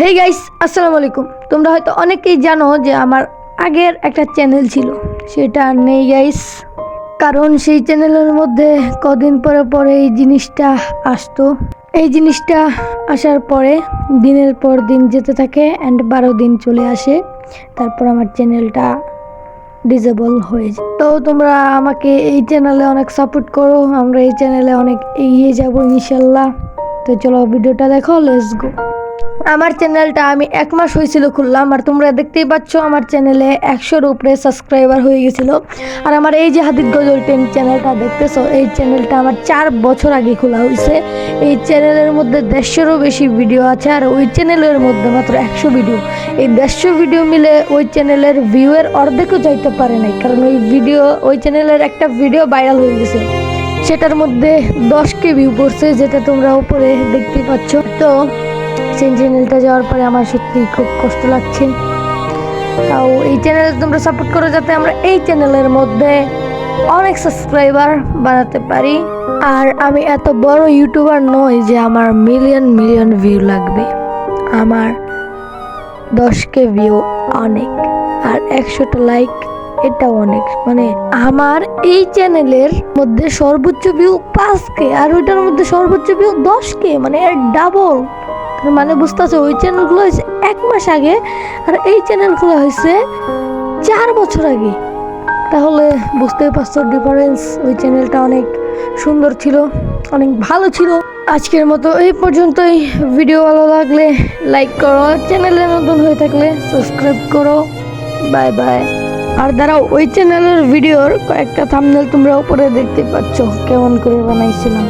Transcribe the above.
Hey guys আসসালামু আলাইকুম। তোমরা হয়তো অনেকেই জানো যে আমার আগের একটা চ্যানেল ছিল। সেটা নেই গাইস কারণ সেই চ্যানেলের মধ্যে কদিন পরে পরে এই জিনিসটা আসতো। এই জিনিসটা আসার পরে দিনের পর দিন যেতে থাকে অ্যান্ড বারো দিন চলে আসে। তারপর আমার চ্যানেলটা ডিজেবল হয়ে যায়। তো তোমরা আমাকে এই চ্যানেলে অনেক সাপোর্ট করো। আমরা এই চ্যানেলে অনেক এগিয়ে যাব ইনশাল্লাহ। তো চলো ভিডিওটা দেখো লেটস গো আমার চ্যানেলটা আমি এক মাস হয়েছিল খুললাম আর তোমরা দেখতেই পাচ্ছ আমার চ্যানেলে একশোর উপরে সাবস্ক্রাইবার হয়ে গেছিল। আর আমার এই যে হাদিদ গজল টেন চ্যানেলটা দেখতেছো, এই চ্যানেলটা আমার চার বছর আগে খোলা হয়েছে। এই চ্যানেলের মধ্যে দেড়শোরও বেশি ভিডিও আছে আর ওই চ্যানেলের মধ্যে মাত্র একশো ভিডিও এই দেড়শো ভিডিও মিলে ওই চ্যানেলের ভিউয়ের অর্ধেকও যাইতে পারে নাই, কারণ ওই ভিডিও ওই চ্যানেলের একটা ভিডিও ভাইরাল হয়ে গেছে। সেটার মধ্যে দশ কে ভিউ পড়ছে, যেটা তোমরা উপরে দেখতে পাচ্ছ। তো সেই চ্যানেলটা যাওয়ার পরে আমার সত্যি খুব কষ্ট লাগছে। তাও এই চ্যানেলে তোমরা সাপোর্ট করো যাতে আমরা এই চ্যানেলের মধ্যে অনেক সাবস্ক্রাইবার বানাতে পারি। আর আমি এত বড় ইউটিউবার নই যে আমার মিলিয়ন মিলিয়ন ভিউ লাগবে। আমার দশ কে ভিউ অনেক, আর একশোটা লাইক এটা অনেক। মানে আমার এই চ্যানেলের মধ্যে সর্বোচ্চ ভিউ পাঁচ কে আর ওইটার মধ্যে সর্বোচ্চ ভিউ দশ কে মানে ডাবল মানে বুঝতে বুঝতেছে ওই চ্যানেলগুলো হয়েছে এক মাস আগে, আর এই চ্যানেলগুলো হয়েছে চার বছর আগে। তাহলে বুঝতেই পারছ ডিফারেন্স ওই চ্যানেলটা অনেক সুন্দর ছিল, অনেক ভালো ছিল। আজকের মতো এই পর্যন্তই। ভিডিও ভালো লাগলে লাইক করো চ্যানেলে নতুন হয়ে থাকলে সাবস্ক্রাইব করো। বাই বাই আর দ্বারা ওই চ্যানেলের ভিডিওর কয়েকটা থামনেল তোমরা উপরে দেখতে পাচ্ছ, কেমন করে বানাইছিলাম।